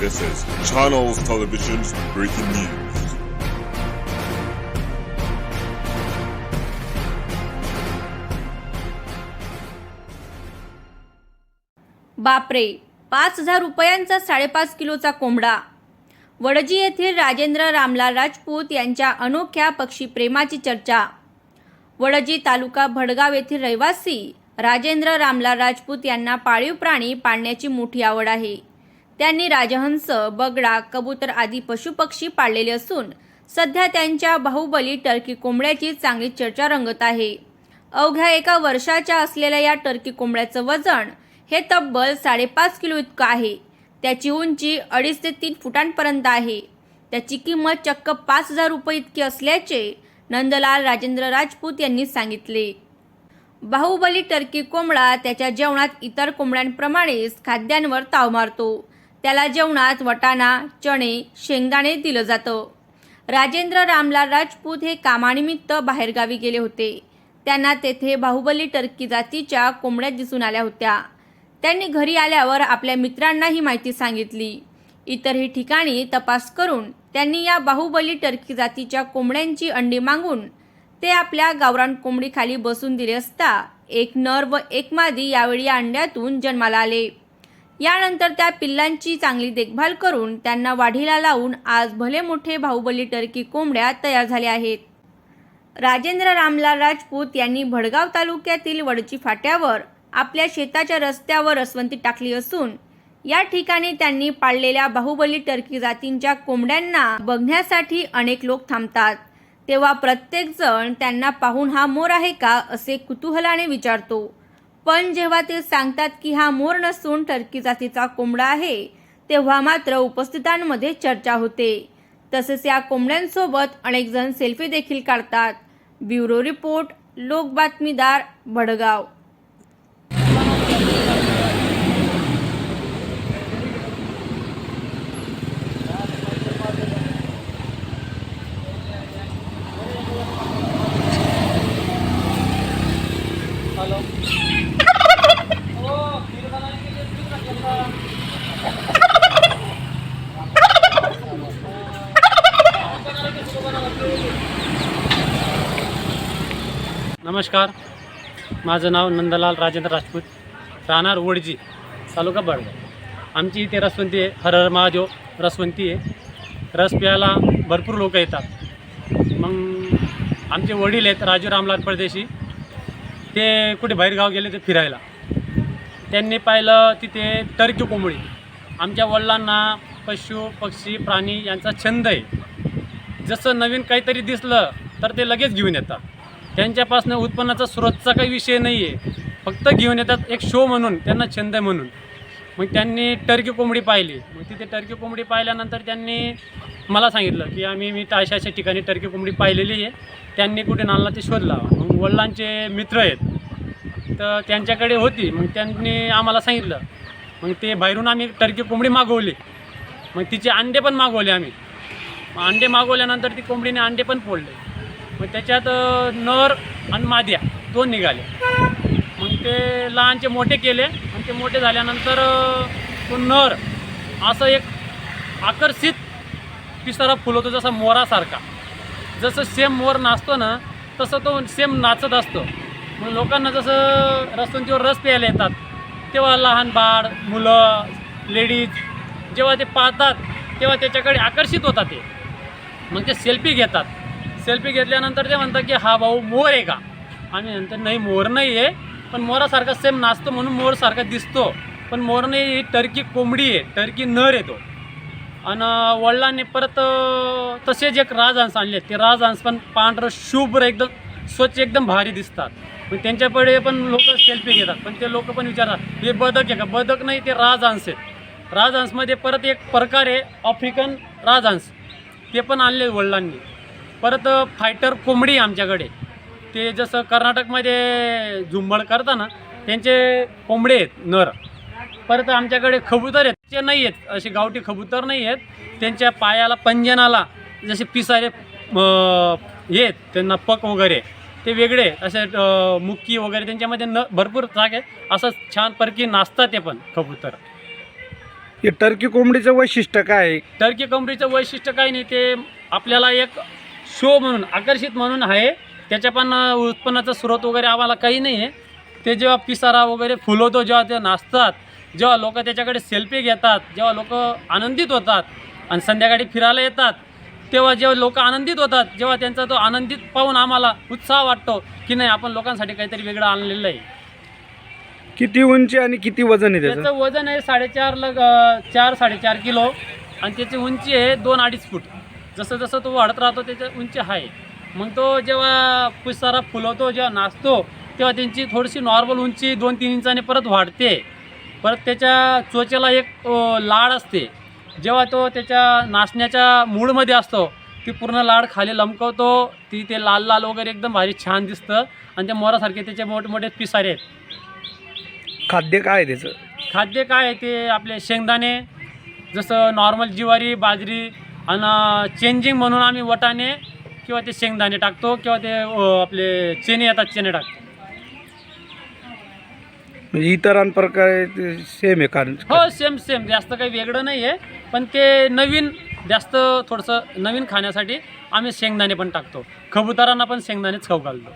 This is Channels Television's breaking news. बापरे पाच हजार रुपयांचा साडेपाच किलोचा कोंबडा. वडजी येथील राजेंद्र रामलाल राजपूत यांच्या अनोख्या पक्षीप्रेमाची चर्चा. वडजी तालुका भडगाव येथील रहिवासी राजेंद्र रामलाल राजपूत यांना पाळीव प्राणी पाळण्याची मोठी आवड आहे. त्यांनी राजहंस बगडा कबूतर आदी पशुपक्षी पाळलेले असून सध्या त्यांच्या बाहुबली टर्की कोंबड्याची चांगली चर्चा रंगत आहे. अवघ्या एका वर्षाच्या असलेल्या या टर्की कोंबड्याचं वजन हे तब्बल साडेपाच किलो इतकं आहे. त्याची उंची अडीच ते तीन फुटांपर्यंत आहे. त्याची किंमत चक्क पाच हजार रुपये इतकी असल्याचे नंदलाल राजेंद्र राजपूत यांनी सांगितले. बाहुबली टर्की कोंबडा त्याच्या जेवणात इतर कोंबड्यांप्रमाणेच खाद्यांवर ताव मारतो. त्याला जेवणात वटाणा चणे शेंगदाणे दिलं जातं. राजेंद्र रामलाल राजपूत हे कामानिमित्त बाहेरगावी गेले होते. त्यांना तेथे बाहुबली टर्की जातीच्या कोंबड्या दिसून आल्या होत्या. त्यांनी घरी आल्यावर आपल्या मित्रांना ही माहिती सांगितली. इतरही ठिकाणी तपास करून त्यांनी या बाहुबली टर्की जातीच्या कोंबड्यांची अंडी मागून ते आपल्या गावरान कोंबडीखाली बसून दिले असता एक नर व एक मादी यावेळी या अंड्यातून जन्माला आले. यानंतर त्या पिल्लांची चांगली देखभाल करून त्यांना वाढीला लावून आज भले मोठे बाहुबली टर्की कोंबड्या तयार झाल्या आहेत. राजेंद्र रामलाल राजपूत यांनी भडगाव तालुक्यातील वडची फाट्यावर आपल्या शेताच्या रस्त्यावर रसवंती टाकली असून या ठिकाणी त्यांनी पाळलेल्या बाहुबली टर्की जातींच्या कोंबड्यांना बघण्यासाठी अनेक लोक थांबतात. तेव्हा प्रत्येकजण त्यांना पाहून हा मोर आहे का असे कुतूहलाने विचारतो. पण जेव्हा ते सांगतात की हा मोर नसून टर्की जातीचा कोंबडा आहे तेव्हा मात्र उपस्थितांमध्ये चर्चा होते. तसेच या कोंबड्यांसोबत अनेक जण सेल्फी देखील काढतात. ब्युरो रिपोर्ट लोक बातमीदार भडगाव. नमस्कार. माझं नाव नंदलाल राजेंद्र राजपूत. राहणार ओडजी तालुका बडगाव आमची इथे रसवंती आहे हर हर महादेव रसवंती आहे. रस प्यायला भरपूर लोक येतात. मग आमचे वडील आहेत राजू रामलाल परदेशी. ते कुठे बाहेरगाव गेले ते फिरायला. त्यांनी पाहिलं तिथे टर्की कोंबडी. आमच्या वडिलांना पशु पक्षी प्राणी यांचा छंद आहे. जसं नवीन काहीतरी दिसलं तर ते लगेच घेऊन येतात. त्यांच्यापासून उत्पन्नाचा स्रोतचा काही विषय नाही आहे फक्त घेऊन येतात एक शो म्हणून त्यांना छंद आहे म्हणून. मग त्यांनी टर्की कोंबडी पाहिली. मग तिथे टर्की कोंबडी पाहिल्यानंतर त्यांनी मला सांगितलं की आम्ही मी तर अशा अशा ठिकाणी टर्की कोंबडी पाहिलेली आहे. त्यांनी कुठे नाला ते शोध लावा मग वडिलांचे मित्र आहेत. तर त्यांच्याकडे होती. मग त्यांनी आम्हाला सांगितलं. मग ते बाहेरून आम्ही टर्की कोंबडी मागवली. मग तिचे अंडे पण मागवले आम्ही. मग अंडे मागवल्यानंतर ती कोंबडीने अंडे पण फोडले. मग त्याच्यात नर आणि माद्या दोन निघाले. मग ते लहानचे मोठे केले आणि ते मोठे झाल्यानंतर तो नर असं एक आकर्षित पिसारा फुलवतो जसा मोरासारखा. जसं सेम मोर नाचतो ना तसं तो सेम नाचत असतो. मग लोकांना जसं रस्त्यांच्यावर रस प्यायला येतात तेव्हा लहान बाळ मुलं लेडीज जेव्हा ते पाहतात तेव्हा त्याच्याकडे आकर्षित होतात ते. मग ते सेल्फी घेतात. सेल्फी घेतल्यानंतर ते म्हणतात की हा भाऊ मोर आहे का? आम्ही नंतर नाही मोर नाही आहे पण मोरासारखा सेम नाचतो म्हणून मोरसारखा दिसतो. पण मोर नाही ही टर्की कोंबडी आहे टर्की नर येतो आणि वडिलांनी परत तसेच एक राजहंस आणले. ते राजहंस पण पांढरं शुभ्र एकदम स्वच्छ एकदम भारी दिसतात. पण त्यांच्याकडे पण लोक सेल्फी घेतात. पण ते लोक पण विचारतात हे बदक आहे का? बदक नाही ते राजहंस आहेत. राजहंसमध्ये परत एक प्रकार आहे आफ्रिकन राजहंस. ते पण आणले वडिलांनी. परत फायटर कोंबडी आमच्याकडे. ते जसं कर्नाटकमध्ये झुंबड करताना त्यांचे कोंबडे आहेत नर. परत आमच्याकडे कबूतर आहेत ते नाही आहेत असे गावठी कबूतर नाही आहेत. त्यांच्या पायाला पंजनाला जसे पिसारे आहेत त्यांना पक वगैरे. ते वेगळे. असे मुक्की वगैरे त्यांच्यामध्ये न भरपूर जाग आहेत. असं छान परकी नाचतात ते पण कबूतर. हे टर्की कोंबडीचं वैशिष्ट्य काय आहे? टर्की कंपनीचं वैशिष्ट्य काही नाही ते आपल्याला एक शो म्हणून आकर्षित म्हणून आहे. त्याच्या पण उत्पन्नाचा स्रोत वगैरे आम्हाला काही नाही आहे ते जेव्हा पिसारा वगैरे फुलवतो जेव्हा ते नाचतात जेव्हा लोक त्याच्याकडे सेल्फी घेतात जेव्हा लोक आनंदित होतात आणि संध्याकाळी फिरायला येतात तेव्हा जेव्हा लोक आनंदित होतात जेव्हा त्यांचा तो आनंदित पाहून आम्हाला उत्साह वाटतो की नाही आपण लोकांसाठी काहीतरी वेगळं आणलेलं आहे. किती उंची आणि किती वजन आहे त्याचं वजन आहे साडेचार लग अं, चार साडेचार किलो आणि त्याची उंची आहे दोन अडीच फूट. जसं जसं तो वाढत राहतो त्याची उंची आहे. मग तो जेव्हा पुसारा फुलवतो जेव्हा नाचतो तेव्हा त्यांची थोडीशी नॉर्मल उंची दोन तीन इंचाने परत वाढते. परत त्याच्या चोचेला एक लाड असते. जेव्हा तो त्याच्या नाचण्याच्या मूडमध्ये असतो ती पूर्ण लाड खाली लमकवतो ती ते लाल लाल वगैरे एकदम भारी छान दिसतं आणि त्या मोरासारखे त्याचे मोठमोठे पिसारे आहेत. खाद्य काय आहे त्याचं? खाद्य काय आहे ते आपले शेंगदाणे जसं नॉर्मल ज्वारी बाजरी आणि चेंजिंग म्हणून आम्ही वटाणे किंवा ते शेंगदाणे टाकतो किंवा ते आपले चणे येतात चणे टाकतो. म्हणजे इतरांप्रकारे सेम आहे कारण हो सेम सेम जास्त काही वेगळं नाही आहे पण ते नवीन जास्त थोडंसं नवीन खाण्यासाठी आम्ही शेंगदाणे पण टाकतो. कबुतरांना पण शेंगदाणेच खाऊ घालतो.